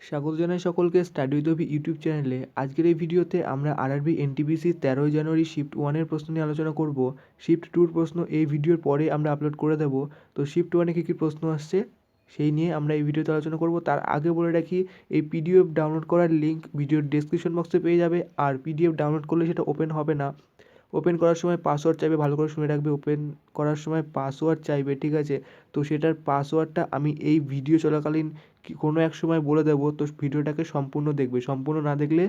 স্বাগত জানাই সকলকে স্টাডি উইথ অভি ইউটিউব চ্যানেলে আজকের এই ভিডিওতে আমরা আরআরবি এনটিপিসি তেরোই জানুয়ারি শিফট ওয়ানের প্রশ্ন নিয়ে আলোচনা করব। শিফট টুর প্রশ্ন এই ভিডিওর পরে আমরা আপলোড করে দেব। তো শিফট ওয়ানে কী কী প্রশ্ন আসছে সেই নিয়ে আমরা এই ভিডিওতে আলোচনা করব। তার আগে বলে রাখি, এই পিডিএফ ডাউনলোড করার লিঙ্ক ভিডিওর ডেসক্রিপশন বক্সে পেয়ে যাবে। আর পিডিএফ ডাউনলোড করলে সেটা ওপেন হবে না। ওপেন করার সময় পাসওয়ার্ড চাইবে, ভালো করে শুনে রাখবে ওপেন করার সময় পাসওয়ার্ড চাইবে, ঠিক আছে? তো সেটার পাসওয়ার্ডটা আমি এই ভিডিও চলাকালীন কোনো এক সময় বলে দেবো। তো ভিডিওটাকে সম্পূর্ণ দেখবে। সম্পূর্ণ না দেখলে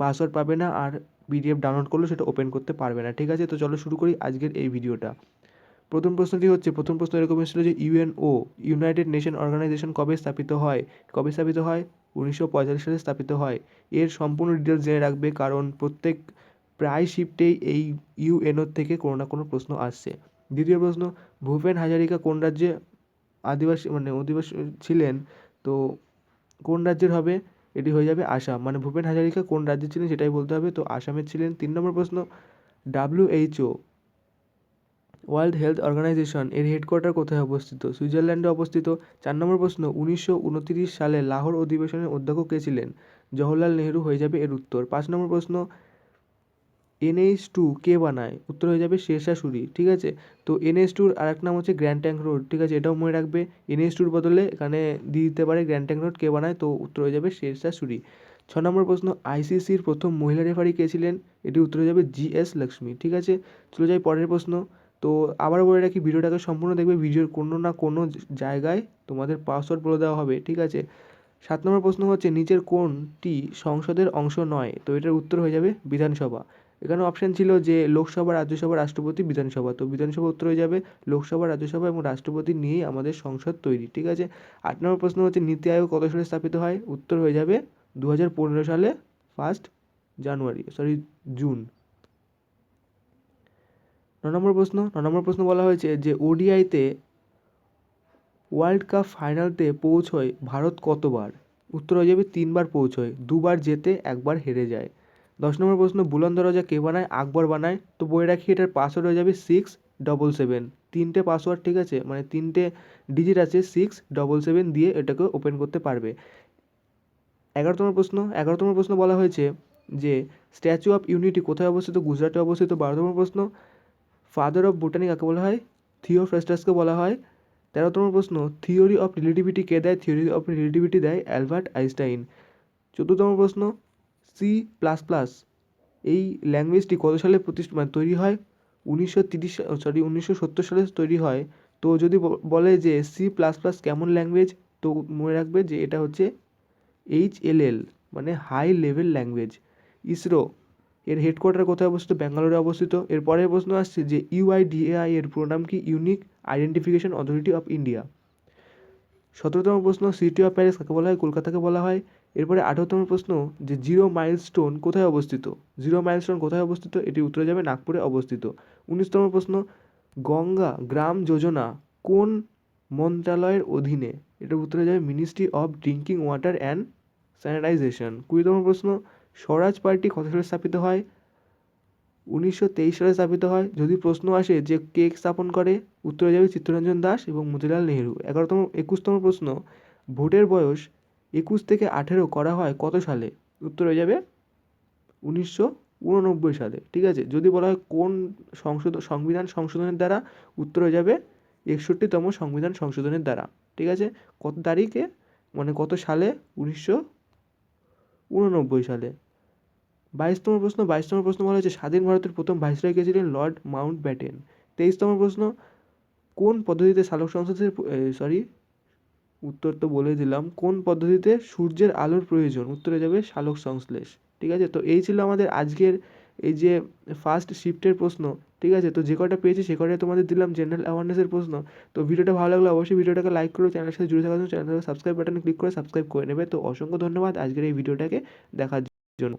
পাসওয়ার্ড পাবে না আর পিডিএফ ডাউনলোড করলেও সেটা ওপেন করতে পারবে না, ঠিক আছে? তো চলো শুরু করি আজকের এই ভিডিওটা। প্রথম প্রশ্নটি হচ্ছে, প্রথম প্রশ্ন এরকম এসেছিল যে ইউএনও ইউনাইটেড নেশন অর্গানাইজেশন কবে স্থাপিত হয়? কবে স্থাপিত হয়? উনিশশো পঁয়তাল্লিশ সালে স্থাপিত হয়। এর সম্পূর্ণ ডিটেলস জেনে রাখবে, কারণ প্রত্যেক প্রায় শিফটেই এই ইউএনওর থেকে কোনো না কোনো প্রশ্ন আসছে। দ্বিতীয় প্রশ্ন, ভূপেন হাজারিকা কোন রাজ্যে আদিবাসী মানে অধিবাসী ছিলেন? তো কোন রাজ্যের হবে? এটি হয়ে যাবে আসাম। মানে ভূপেন হাজারিকা কোন রাজ্যে ছিলেন সেটাই বলতে হবে। তো আসামের ছিলেন। তিন নম্বর প্রশ্ন ডাব্লিউএইচও ওয়ার্ল্ড হেলথ অর্গানাইজেশন এর হেডকোয়ার্টার কোথায় অবস্থিত? সুইজারল্যান্ডে অবস্থিত। চার নম্বর প্রশ্ন, উনিশশো সালে লাহোর অধিবেশনের অধ্যক্ষ কে ছিলেন? জওহরলাল নেহরু হয়ে যাবে এর উত্তর। পাঁচ নম্বর প্রশ্ন এনএইচ টু কে বানায়? উত্তর হয়ে যাবে শেরশাহ সুরি, ঠিক আছে? তো এনএইচ টুর আর এক নাম হচ্ছে গ্র্যান্ড ট্যাঙ্ক রোড ঠিক আছে? এটাও মনে রাখবে। এনএইচ টুর বদলে এখানে দিয়ে দিতে পারে গ্র্যান্ড ট্যাঙ্ক রোড কে বানায়, তো উত্তর হয়ে যাবে শেরশাহ সুরি। ছ নম্বর প্রশ্ন আইসিসির প্রথম মহিলা রেফারি কে ছিলেন? এটি উত্তর হয়ে যাবে জি এস লক্ষ্মী ঠিক আছে? চলে যাই পরের প্রশ্ন। তো আবার বলে রাখি ভিডিওটাকে সম্পূর্ণ দেখবে, ভিডিওর কোনো না কোনো জায়গায় তোমাদের পাসওয়ার্ড বলে দেওয়া হবে, ঠিক আছে? সাত নম্বর প্রশ্ন হচ্ছে, নিচের কোনটি সংসদের অংশ নয়? তো এটার উত্তর হয়ে যাবে বিধানসভা। এখানে অপশান ছিল যে লোকসভা, রাজ্যসভা, রাষ্ট্রপতি, বিধানসভা। তো বিধানসভা উত্তর হয়ে যাবে লোকসভা, রাজ্যসভা এবং রাষ্ট্রপতি নিয়েই আমাদের সংসদ তৈরি, ঠিক আছে? আট নম্বর প্রশ্ন হচ্ছে, নীতি আয়োগ কত সালে স্থাপিত হয়? উত্তর হয়ে যাবে দু হাজার পনেরো সালে ফার্স্ট জানুয়ারি সরি জুন ন নম্বর প্রশ্ন, ন নম্বর প্রশ্ন বলা হয়েছে যে ওডিআইতে ওয়ার্ল্ড কাপ ফাইনালতে পৌঁছয় ভারত কতবার? উত্তর হয়ে যাবে তিনবার পৌঁছয়, দুবার জেতে, একবার হেরে যায়। দশ নম্বর প্রশ্ন বুলন্দ দরজা কে বানায়? আকবর বানায়। তো বই রাখি, এটার পাসওয়ার্ড হয়ে যাবে সিক্স ডবল সেভেন তিনটে পাসওয়ার্ড ঠিক আছে? মানে তিনটে ডিজিট আছে সিক্স ডবল সেভেন দিয়ে এটাকে ওপেন করতে পারবে। এগারোতম প্রশ্ন এগারোতম প্রশ্ন বলা হয়েছে যে স্ট্যাচু অফ ইউনিটি কোথায় অবস্থিত? গুজরাটে অবস্থিত। বারোতম প্রশ্ন ফাদার অফ বোটানি কাকে বলা হয়? থিও ফ্রেস্টাসকে বলা হয়। তেরোতম প্রশ্ন থিওরি অফ রিলেটিভিটি কে দেয়? থিওরি অফ রিলেটিভিটি দেয় অ্যালবার্ট আইনস্টাইন। চতুর্থতম প্রশ্ন সি প্লাস প্লাস এই ল্যাঙ্গুয়েজটি কত সালে প্রতিষ্ঠা মানে তৈরি হয়? উনিশশো তিরিশ সরি উনিশশো সত্তর সালে তৈরি হয়। তো যদি বলে যে সি প্লাস প্লাস কেমন ল্যাঙ্গুয়েজ তো মনে রাখবে যে এটা হচ্ছে এইচ এল এল মানে হাই লেভেল ল্যাঙ্গুয়েজ ইসরো, এর হেডকোয়ার্টার কোথায় অবস্থিত? ব্যাঙ্গালোরে অবস্থিত। এর পরের প্রশ্ন আসছে যে ইউআইডিএআই এর পুরো নাম কি? Unique identification authority of India সতেরোতম প্রশ্ন সিটি অফ প্যারিস কাকে বলা হয়? কলকাতাকে বলা হয়। এরপরে আঠারোতম প্রশ্ন যে জিরো মাইলস্টোন কোথায় অবস্থিত? জিরো মাইলস্টোন কোথায় অবস্থিত? এটি উত্তরে যাবে নাগপুরে অবস্থিত। উনিশতম প্রশ্ন, গঙ্গা গ্রাম যোজনা কোন মন্ত্রণালয়ের অধীনে? এটার উত্তরে যাবে ministry of drinking water and sanitization কুড়িতম প্রশ্ন, স্বরাজ পার্টি কত সালে স্থাপিত হয়? উনিশশো তেইশ সালে স্থাপিত হয়। যদি প্রশ্ন আসে যে কে স্থাপন করে, উত্তরে যাবে চিত্তরঞ্জন দাস এবং মতিলাল নেহেরু। এগারোতম, একুশতম প্রশ্ন, ভোটের বয়স একুশ থেকে আঠেরো করা হয় কত সালে? উত্তর হয়ে যাবে উনিশশো উননব্বই সালে। ঠিক আছে? যদি বলা হয় কোন সংশোধন সংবিধান সংশোধনের দ্বারা, উত্তর হয়ে যাবে একষট্টিতম সংবিধান সংশোধনের দ্বারা। ঠিক আছে? কত তারিখে মানে কত সালে? উনিশশো উননব্বই সালে। বাইশতম প্রশ্ন বাইশতম প্রশ্ন বলা হয়েছে, স্বাধীন ভারতের প্রথম ভাইসরয় কে ছিলেন লর্ড মাউন্ট ব্যাটেন। তেইশতম প্রশ্ন, কোন পদ্ধতিতে সালোক সংশ্লেষের সরি উত্তর তো বলে দিলাম, কোন পদ্ধতিতে সূর্যের আলোর প্রয়োজন? উত্তরে যাবে সালোক সংশ্লেষ, ঠিক আছে? তো এই ছিল আমাদের আজকের এই যে ফার্স্ট শিফটের প্রশ্ন, ঠিক আছে? তো যে কটা পেয়েছি সে কটাই তোমাদের দিলাম জেনারেল অ্যাওয়ারনেসের প্রশ্ন। তো ভিডিওটা ভালো লাগলে অবশ্যই ভিডিওটাকে লাইক করো চ্যানেলের সাথে জুড়ে থাকার জন্য চ্যানেলটাকে সাবস্ক্রাইব বাটনে ক্লিক করে সাবস্ক্রাইব করে নেবে। তো অসংখ্য ধন্যবাদ আজকের এই ভিডিওটাকে দেখার জন্য।